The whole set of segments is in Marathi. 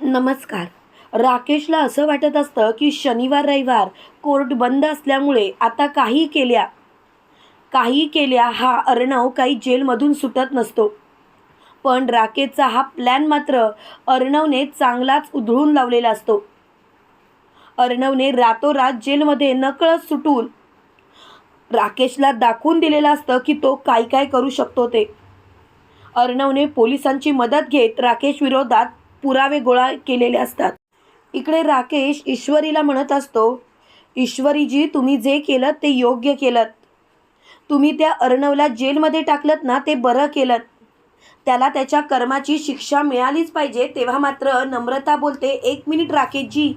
नमस्कार. राकेशला असं वाटत असतं की शनिवार रविवार कोर्ट बंद असल्यामुळे आता काही केल्या. काही केल्या हा अर्णव काही जेलमधून सुटत नसतो. पण राकेशचा हा प्लॅन मात्र अर्णवने चांगलाच उधळून लावलेला असतो. अर्णवने रातोरात जेलमध्ये नकळत सुटून राकेशला दाखवून दिलेलं असतं की तो काय काय करू शकतो ते. अर्णवने पोलिसांची मदत घेत राकेश विरोधात पुरावे गोळा केलेले असतात. इकडे राकेश ईश्वरीला म्हणत असतो ईश्वरीजी तुम्ही जे केलं ते योग्य केलं तुम्ही त्या अर्णवला जेलमध्ये टाकलं ना ते बरं केलं त्याला त्याच्या कर्माची शिक्षा मिळालीच पाहिजे तेव्हा मात्र नम्रता बोलते एक मिनिट राकेशजी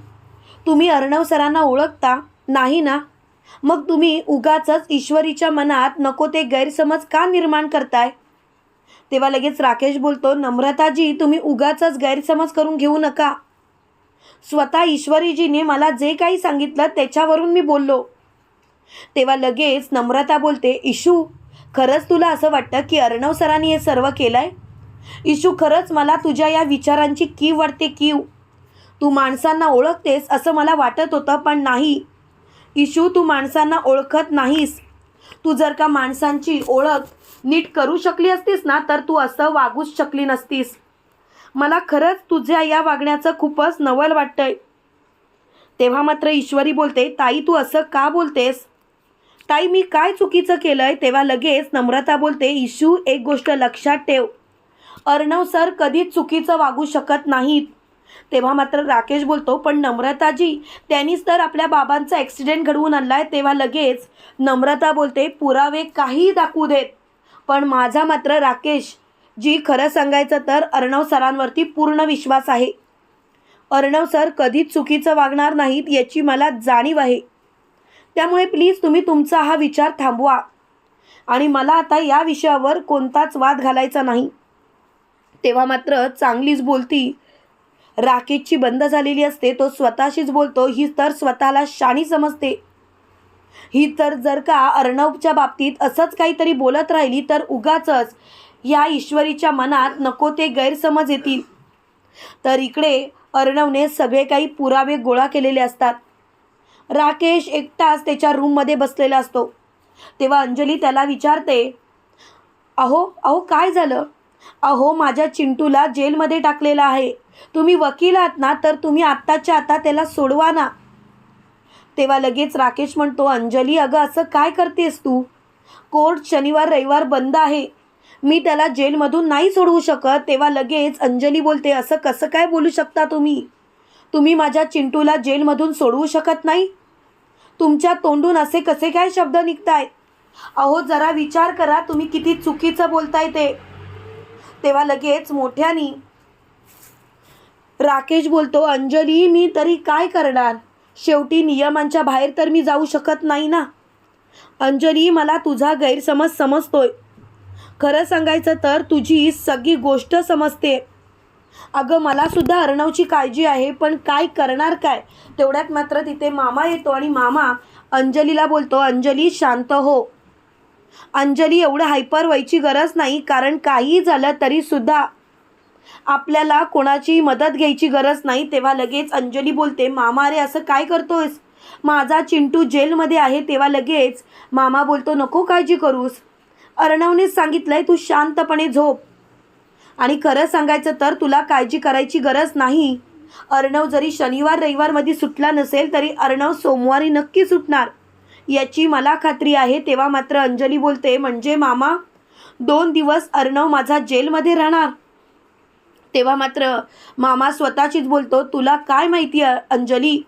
तुम्ही अर्णव सरांना ओळखता? नाही ना? मग तुम्ही उगाचच ईश्वरीच्या मनात नको ते गैरसमज का निर्माण करताय? तेव्हा लगेच राकेश बोलतो नम्रताजी तुम्ही उगाचच गैरसमज करून घेऊ नका. स्वतः ईश्वरीजीने मला जे काही सांगितलं त्याच्यावरून मी बोललो. तेव्हा लगेच नम्रता बोलते इशू खरंच तुला असं वाटतं की अर्णव सरांनी हे सर्व केलं आहे इशू खरंच मला तुझ्या या विचारांची कीव वाटते कीव. तू माणसांना ओळखतेस असं मला वाटत होतं पण नाही. इशू तू माणसांना ओळखत नाहीस. तू जर का माणसांची ओळख नीट करू शकली असतीस ना तर तू असं वागूच शकली नसतीस. मला खरंच तुझ्या या वागण्याचं खूपच नवल वाटतंय. तेव्हा मात्र ईश्वरी बोलते ताई तू असं का बोलतेस? ताई मी काय चुकीचं केलंय? तेव्हा लगेच नम्रता बोलते इशू एक गोष्ट लक्षात ठेव. अर्णव सर कधीच चुकीचं वागू शकत नाहीत. तेव्हा मात्र राकेश बोलतो पण नम्रताजी त्यांनीच तर आपल्या बाबांचा ॲक्सिडेंट घडवून आणला आहे तेव्हा लगेच नम्रता बोलते पुरावे काही दाखवू देत. पण माझा मात्र राकेश जी खरं सांगायचं तर अर्णव सरांवरती पूर्ण विश्वास आहे. अर्णव सर कधीच चुकीचं वागणार नाहीत याची मला जाणीव आहे. त्यामुळे प्लीज तुम्ही तुमचा हा विचार थांबवा. आणि मला आता या विषयावर कोणताच वाद घालायचा नाही. तेव्हा मात्र चांगलीच बोलती राकेशची बंद झालेली असते तो स्वतःशीच बोलतो ही तर स्वतःला शाणी समजते. ही तर जर का अर्णवच्या बाबतीत असंच काहीतरी बोलत राहिली तर उगाचच या ईश्वरीच्या मनात नको ते गैरसमज येतील. तर इकडे अर्णवने सगळे काही पुरावे गोळा केलेले असतात. राकेश एकटाच त्याच्या रूममध्ये बसलेला असतो. तेव्हा अंजली त्याला विचारते अहो अहो काय झालं? अहो माझ्या चिंटूला जेलमध्ये टाकलेलं आहे. तुम्ही वकील आहात ना तर तुम्ही आत्ताच्या आता त्याला सोडवा ना. तेव्हा लगेच राकेश म्हणतो अंजली अगं असं काय करतेस तू? कोर्ट शनिवार रविवार बंद आहे. मी त्याला जेलमधून नाही सोडवू शकत. तेव्हा लगेच अंजली बोलते असं कसं काय बोलू शकता तुम्ही? तुम्ही माझ्या चिंटूला जेलमधून सोडवू शकत नाही? तुमच्या तोंडून असे कसे काय शब्द निघतायत अहो जरा विचार करा तुम्ही किती चुकीचं बोलताय ते. तेव्हा लगेच मोठ्यानी राकेश बोलतो अंजली मी तरी काय करणार? शेवटी नियमांच्या बाहेर तर मी जाऊ शकत नाही ना? अंजली मला तुझा गैरसमज समजतोय. खरं सांगायचं तर तुझी सगळी गोष्ट समजते. अगं मलासुद्धा अर्णवची काळजी आहे पण काय करणार काय? तेवढ्यात मात्र तिथे मामा येतो आणि मामा अंजलीला बोलतो अंजली शांत हो. अंजली एवढं हायपर व्हायची गरज नाही कारण काही झालं तरीसुद्धा आपल्याला कोणाची मदत घ्यायची गरज नाही तेव्हा लगेच अंजली बोलते मामा रे असं काय करतोयस? माझा चिंटू जेलमध्ये आहे तेव्हा लगेच मामा बोलतो नको काळजी करूस. अर्णवनेच सांगितलंय तू शांतपणे झोप. आणि खरं सांगायचं तर तुला काळजी करायची गरज नाही. अर्णव जरी शनिवार रविवारमध्ये सुटला नसेल तरी अर्णव सोमवारी नक्की सुटणार. याची मला खात्री आहे तेव्हा मात्र अंजली बोलते म्हणजे मामा दोन दिवस अर्णव माझा जेलमध्ये राहणार. तेव्हा मात्र मामा स्वतःचीच बोलतो तुला काय माहिती आहे अंजली?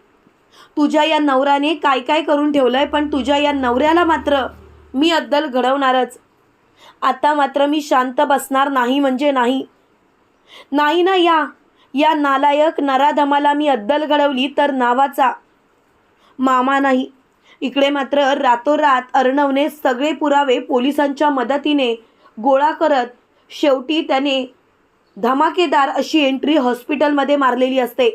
तुझ्या या नवऱ्याने काय काय करून ठेवलं आहे पण तुझ्या या नवऱ्याला मात्र मी अद्दल घडवणारच. आता मात्र मी शांत बसणार नाही म्हणजे नाही. नाही ना या. या नालायक नराधमाला मी अद्दल घडवली तर नावाचा. मामा नाही. इकडे मात्र रातोरात अर्णवने सगळे पुरावे पोलिसांच्या मदतीने गोळा करत शेवटी त्याने धमाकेदार अशी एंट्री हॉस्पिटलमध्ये मारलेली असते.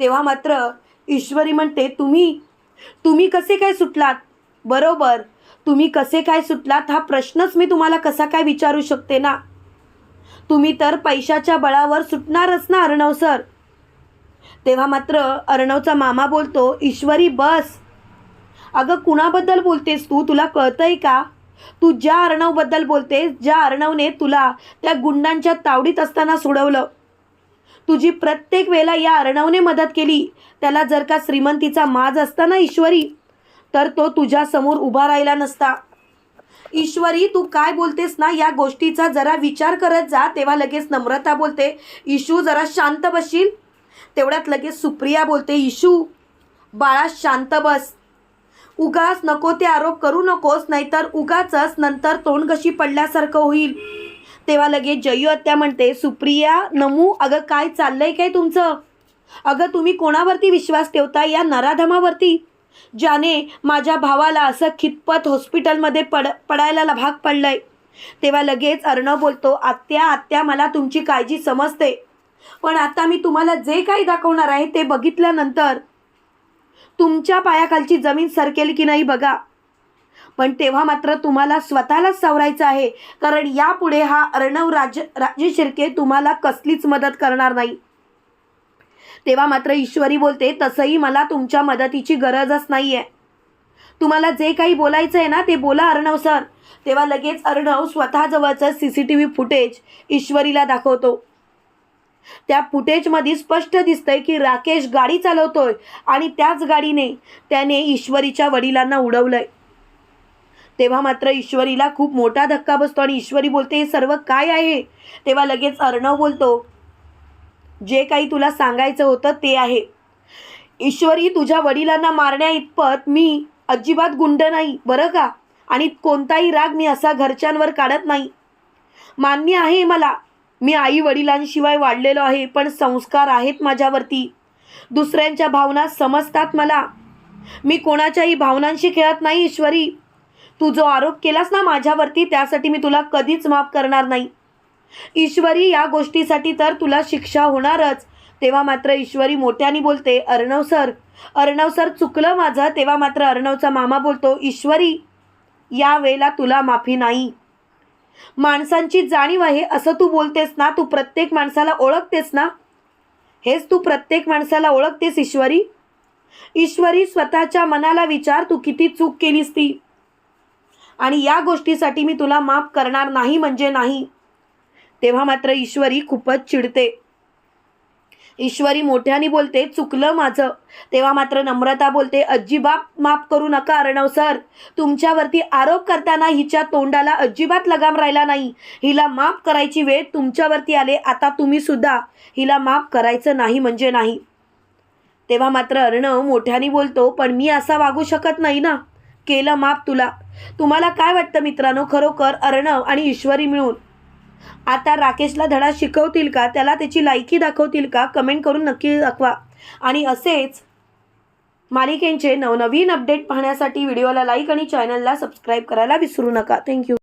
तेव्हा मात्र ईश्वरी म्हणते तुम्ही तुम्ही कसे काय सुटलात? बरोबर तुम्ही कसे काय सुटलात हा प्रश्नच मी तुम्हाला कसा काय विचारू शकते ना? तुम्ही तर पैशाच्या बळावर सुटणारच ना अर्णव सर. तेव्हा मात्र अर्णवचा मामा बोलतो ईश्वरी बस. अगं कुणाबद्दल बोलतेस तू? तुला कळतंय का? तू ज्या अर्णवबद्दल बोलतेस ज्या अर्णवने तुला त्या गुंडांच्या तावडीत असताना सोडवलं तुझी प्रत्येक वेळेला या अर्णवने मदत केली त्याला जर का श्रीमंतीचा माज असता ना ईश्वरी तर तो तुझ्यासमोर उभा राहिला नसता. ईश्वरी तू काय बोलतेस ना या गोष्टीचा जरा विचार करत जा तेव्हा लगेच नम्रता बोलते. इशू जरा शांत बसशील? तेवढ्यात लगेच सुप्रिया बोलते इशू बाळा शांत बस. उगाच नको ते आरोप करू नकोस नाहीतर उगाचच नंतर तोंडघशी पडल्यासारखं होईल. तेव्हा लगेच जयू आत्या म्हणते सुप्रिया नमू अगं काय चाललंय काय तुमचं? अगं तुम्ही कोणावरती विश्वास ठेवता या नराधमावरती? ज्याने माझ्या भावाला असं खितपत हॉस्पिटलमध्ये पड पडायला भाग पडलाय. तेव्हा लगेच अर्णव बोलतो आत्या आत्या मला तुमची काळजी समजते. पण आता मी तुम्हाला जे काही दाखवणार आहे ते बघितल्यानंतर तुमच्या पायाखालची जमीन सरकेल की नाही बघा. पण तेव्हा मात्र तुम्हाला स्वतःलाच सावरायचं आहे. कारण यापुढे हा अर्णव राज राजे शिर्के तुम्हाला कसलीच मदत करणार नाही. तेव्हा मात्र ईश्वरी बोलते तसंही मला तुमच्या मदतीची गरजच नाही आहे तुम्हाला जे काही बोलायचं आहे ना ते बोला अर्णव सर. तेव्हा लगेच Arnav स्वतःजवळचं C C T V footage ईश्वरीला दाखवतो. त्या फुटेजमध्ये स्पष्ट दिसतंय की राकेश गाडी चालवतोय आणि त्याच गाडीने त्याने ईश्वरीच्या वडिलांना उडवलंय. तेव्हा मात्र ईश्वरीला खूप मोठा धक्का बसतो आणि ईश्वरी बोलते हे सर्व काय आहे? तेव्हा लगेच अर्णव बोलतो जे काही तुला सांगायचं होतं ते आहे. ईश्वरी तुझ्या वडिलांना मारण्या इतपत मी अजिबात गुंड नाही बरं का? आणि कोणताही राग मी असा घरच्यांवर काढत नाही. मान्य आहे मला मी आई वडिलांशिवाय वाढलेलो आहे पण संस्कार आहेत माझ्यावरती. दुसऱ्यांच्या भावना समजतात मला. मी कोणाच्याही भावनांशी खेळत नाही ईश्वरी. तू जो आरोप केलास ना माझ्यावरती त्यासाठी मी तुला कधीच माफ करणार नाही. ईश्वरी या गोष्टीसाठी तर तुला शिक्षा होणारच. तेव्हा मात्र ईश्वरी मोठ्याने बोलते अर्णव सर अर्णव सर चुकलं माझं. तेव्हा मात्र अर्णवचा मामा बोलतो ईश्वरी या वेळेला तुला माफी नाही. माणसांची जाणीव आहे असं तू बोलतेस ना तू प्रत्येक माणसाला ओळखतेस ना? हेच तू प्रत्येक माणसाला ओळखतेस ईश्वरी? ईश्वरी स्वतःच्या मनाला विचार तू किती चूक केलीस ती. आणि या गोष्टीसाठी मी तुला माफ करणार नाही म्हणजे नाही. तेव्हा मात्र ईश्वरी खूपच चिडते. ईश्वरी मोठ्याने बोलते चुकलं माझं. तेव्हा मात्र नम्रता बोलते अजिबात माफ करू नका अर्णव सर. तुमच्यावरती आरोप करताना हिच्या तोंडाला अजिबात लगाम राहिला नाही. हिला माफ करायची वेळ तुमच्यावरती आले आता तुम्ही सुद्धा हिला माफ करायचं नाही म्हणजे नाही. तेव्हा मात्र अर्णव मोठ्याने बोलतो पण मी असा वागू शकत नाही ना. केलं माफ तुला. तुम्हाला काय वाटतं मित्रांनो? खरोखर अर्णव आणि ईश्वरी मिळून आता राकेशला धडा शिकवतील का? त्याला त्याची लायकी दाखवतील का? कमेंट करून नक्की दाखवा. आणि असेच मालिकेंचे नवनवीन अपडेट पाहण्यासाठी व्हिडिओला लाईक आणि चॅनलला सबस्क्राईब करायला विसरू नका. थँक्यू.